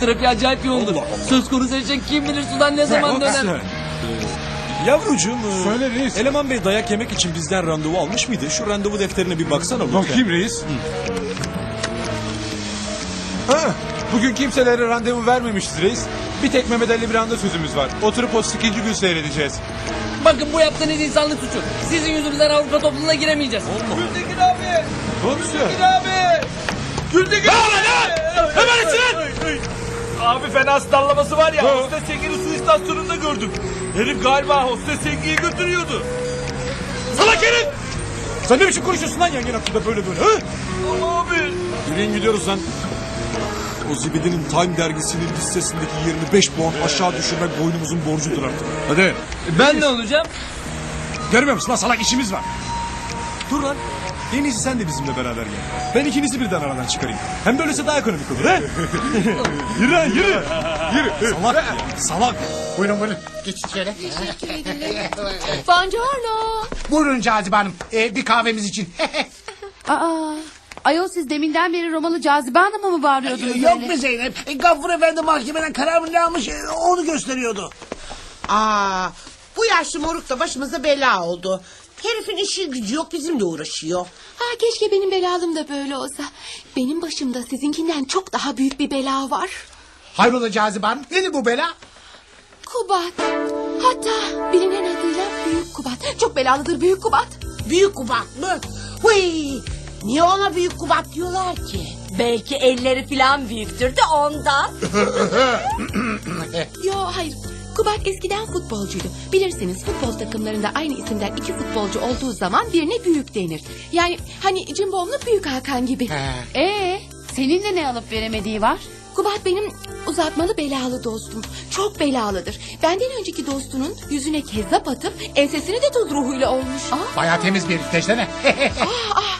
Trafiği acayip yoğundur. Allah Allah. Söz konusu için kim bilir sudan ne zaman döner. Ee, Yavrucuğum, e, Söyle reis. Eleman Bey dayak yemek için bizden randevu almış mıydı? Şu randevu defterine bir baksana lütfen. Bakayım reis. Ha, bugün kimselere randevu vermemişiz reis. Bir tek Mehmet Ali Biranda sözümüz var. Oturup o ikinci gün seyredeceğiz. Bakın bu yaptığınız insanlık suçu. Sizin yüzünüzden Avrupa topluluğuna giremeyeceğiz. Abi! Gültekin abi! Hemen için! Abi fena dallaması var ya. Hostes Yengi'ni su istasyonunda gördüm. Herif galiba Hostes Yengi'yi götürüyordu. Salak herif! Sen ne biçim konuşuyorsun lan yengen hakkında böyle böyle? Ha? Abi! Yürüyün gidiyoruz lan. O zibidinin Time dergisinin listesindeki 25 puan aşağı düşürmek boynumuzun borcudur artık. Hadi. Ben ne olacağım? Görmüyor musun lan salak işimiz var. Dur lan. En iyisi sen de bizimle beraber gel. Ben ikinizi birden aradan çıkarayım. Hem böylesi daha ekonomik olur he? yürü lan yürü. Yürü. Salak ya salak. Buyurun buyurun. Geçin şöyle. Buongiorno. Buyurun Cazibe Hanım. Ee, bir kahvemiz için. Aa, ayol siz deminden beri Romalı Cazibe Hanım'a mı bağırıyordunuz Yok öyle? be Zeynep. E, Gaffur Efendi mahkemeden karar mı ne almış e, onu gösteriyordu. Aa, bu yaşlı moruk da başımıza bela oldu. Herifin işi gücü yok bizimle uğraşıyor. Ha, keşke benim belalım da böyle olsa. Benim başımda sizinkinden çok daha büyük bir bela var. Hayrola Cazibe Hanım? Nedir bu bela? Kubat. Hatta bilinen adıyla Büyük Kubat. Çok belalıdır Büyük Kubat. Büyük kubat mı? Hıy, niye ona büyük kubat diyorlar ki? Belki elleri falan büyüktür de ondan. Yo hayır. Kubat eskiden futbolcuydu. Bilirsiniz futbol takımlarında aynı isimden iki futbolcu olduğu zaman birine büyük denir. Yani hani Cimbomlu Büyük Hakan gibi. Ee, senin de ne alıp veremediği var? Kubat benim uzatmalı belalı dostum. Çok belalıdır. Benden önceki dostunun yüzüne kezzap atıp ensesini de tuz ruhuyla olmuş. Aa, Bayağı temiz bir herif desene. ah.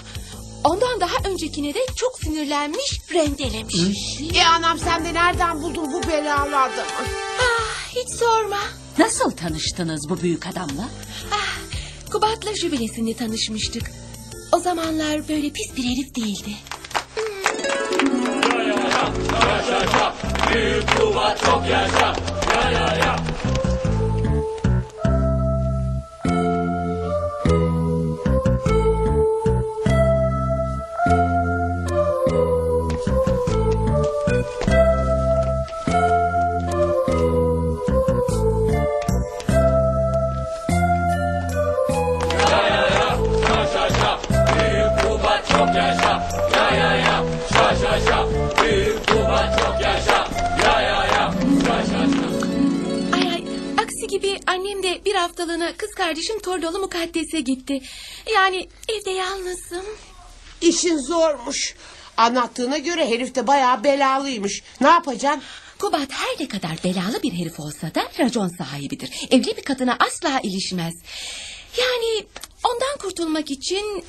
Ondan daha öncekine de çok sinirlenmiş, rendelemiş. E anam sen de nereden buldun bu belalı adamı? Ah, hiç sorma. Nasıl tanıştınız bu büyük adamla? Ah, Kubat'la jübilesinde tanışmıştık. O zamanlar böyle pis bir herif değildi. Ay haftalığına kız kardeşim Tordolu Mukaddes'e gitti. Yani evde yalnızım. İşin zormuş. Anlattığına göre herif de bayağı belalıymış. Ne yapacaksın? Kubat her ne kadar belalı bir herif olsa da racon sahibidir. Evli bir kadına asla ilişmez. Yani ondan kurtulmak için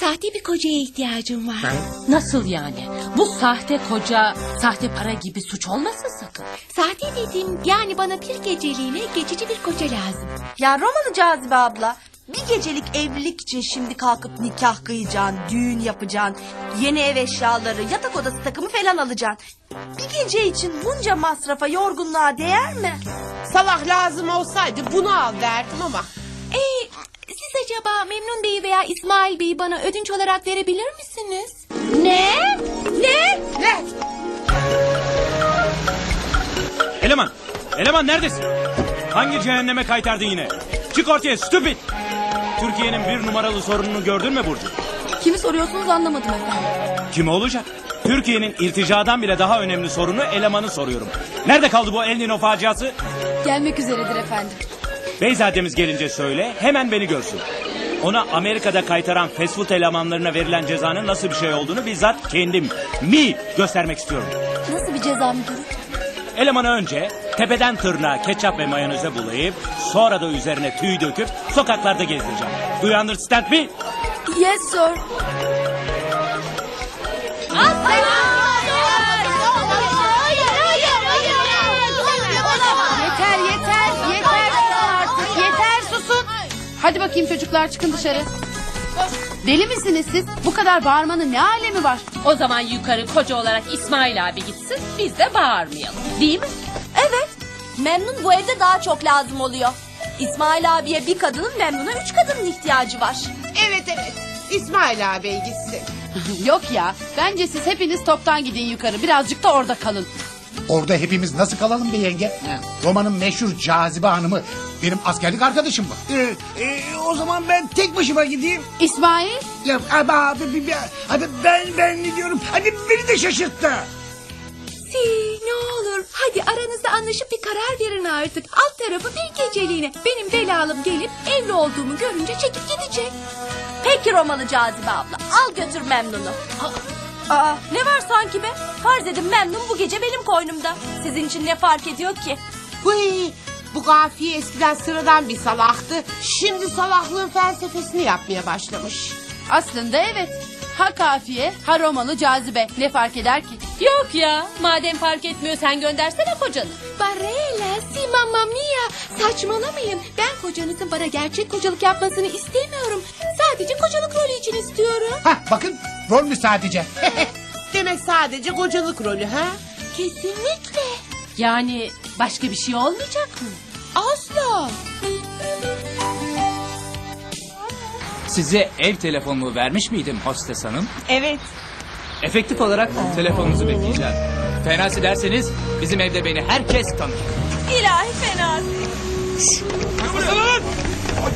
sahte bir kocaya ihtiyacım var. Nasıl yani? Bu sahte koca, sahte para gibi suç olmasın sakın. Sahte dediğim yani bana bir geceliğine geçici bir koca lazım. Ya Romalı Cazibe abla. Bir gecelik evlilik için şimdi kalkıp nikah kıyacaksın, düğün yapacaksın, yeni ev eşyaları, yatak odası takımı falan alacaksın. Bir gece için bunca masrafa, yorgunluğa değer mi? Salah lazım olsaydı bunu al derdim ama. Siz acaba Memnun Bey'i veya İsmail Bey'i bana ödünç olarak verebilir misiniz? Ne? Ne? Ne? Eleman! Eleman neredesin? Hangi cehenneme kaytardın yine? Çık ortaya stupid! Türkiye'nin bir numaralı sorununu gördün mü Burcu? Kimi soruyorsunuz anlamadım efendim. Kim olacak? Türkiye'nin irticadan bile daha önemli sorunu elemanı soruyorum. Nerede kaldı bu El Nino faciası? Gelmek üzeredir efendim. Beyzademiz gelince söyle hemen beni görsün. Ona Amerika'da kaytaran fast food elemanlarına verilen cezanın nasıl bir şey olduğunu bizzat kendim, mi göstermek istiyorum. Nasıl bir ceza müdürüm? Elemanı önce tepeden tırnağa ketçap ve mayoneze bulayıp sonra da üzerine tüy döküp sokaklarda gezdireceğim. Do you understand me? Yes sir. Yeter Hadi bakayım çocuklar çıkın dışarı. Deli misiniz siz? Bu kadar bağırmanın ne alemi var? O zaman yukarı koca olarak İsmail abi gitsin biz de bağırmayalım. Değil mi? Evet. Memnun bu evde daha çok lazım oluyor. İsmail abiye bir kadının Memnun'a üç kadının ihtiyacı var. Evet evet. İsmail abi gitsin. Yok ya. Bence siz hepiniz toptan gidin yukarı. Birazcık da orada kalın. Orada hepimiz nasıl kalalım be yenge? Romanın meşhur cazibe hanımı benim askerlik arkadaşım bu. Ee, e, o zaman ben tek başıma gideyim. İsmail. Ya abi abi, abi, abi ben ben ne diyorum? Hadi beni de şaşırttı. Si ne olur hadi aranızda anlaşıp bir karar verin artık. Alt tarafı bir geceliğine. Benim belalım gelip evli olduğumu görünce çekip gidecek. Peki Romalı Cazibe abla. Al götür Memnun'u. Aa, ne var sanki be? Farz edin Memnun bu gece benim koynumda. Sizin için ne fark ediyor ki? Hıy, bu kafiye eskiden sıradan bir salaktı. Şimdi salaklığın felsefesini yapmaya başlamış. Aslında evet. Ha kafiye ha romalı cazibe. Ne fark eder ki? Yok ya madem fark etmiyor sen göndersene kocanı. Barella, si mamma mia. Saçmalamayın. Ben kocanızın bana gerçek kocalık yapmasını istemiyorum. Sadece kocalık rolü için istiyorum. Hah bakın rol mü sadece? Demek sadece kocalık rolü ha? Kesinlikle. Yani başka bir şey olmayacak mı? Asla. Size ev telefonumu vermiş miydim hostes hanım? Evet. Efektif olarak telefonunuzu bekleyeceğim. Fenasi derseniz bizim evde beni herkes tanır. İlahi fena. Kaçmasana lan!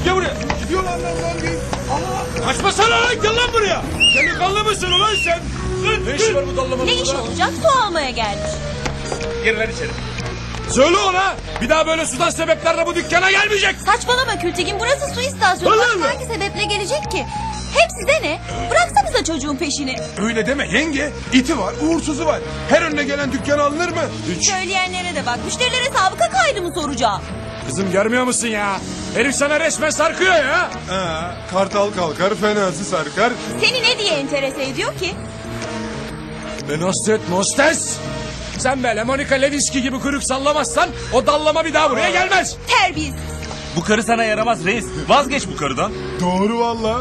Gel buraya. Gidiyor lan lan lan. Kaçmasana lan gel lan buraya. Delikanlı mısın ulan sen? Ne işi var bu dallamanın Ne iş olacak? Su almaya gelmiş. Gir lan içeri. Söyle ona. Bir daha böyle sudan sebeplerle bu dükkana gelmeyecek. Saçmalama Kültigin burası su istasyonu. Vallahi Başka hangi sebeple gelecek ki? Hep size ne? Bıraksanıza çocuğun peşini. Öyle deme yenge. İti var, uğursuzu var. Her önüne gelen dükkana alınır mı? Üç. Söyleyenlere de bak. Müşterilere sabıka kaydı mı soracağım? Kızım görmüyor musun ya? Herif sana resmen sarkıyor ya. kartal kalkar fenası sarkar. Seni ne diye enterese ediyor ki? Beni hasta etme hostes. Sen böyle Monica Lewinsky gibi kuyruk sallamazsan o dallama bir daha buraya gelmez. Terbiyesiz. Bu karı sana yaramaz reis. Vazgeç bu karıdan. Doğru valla.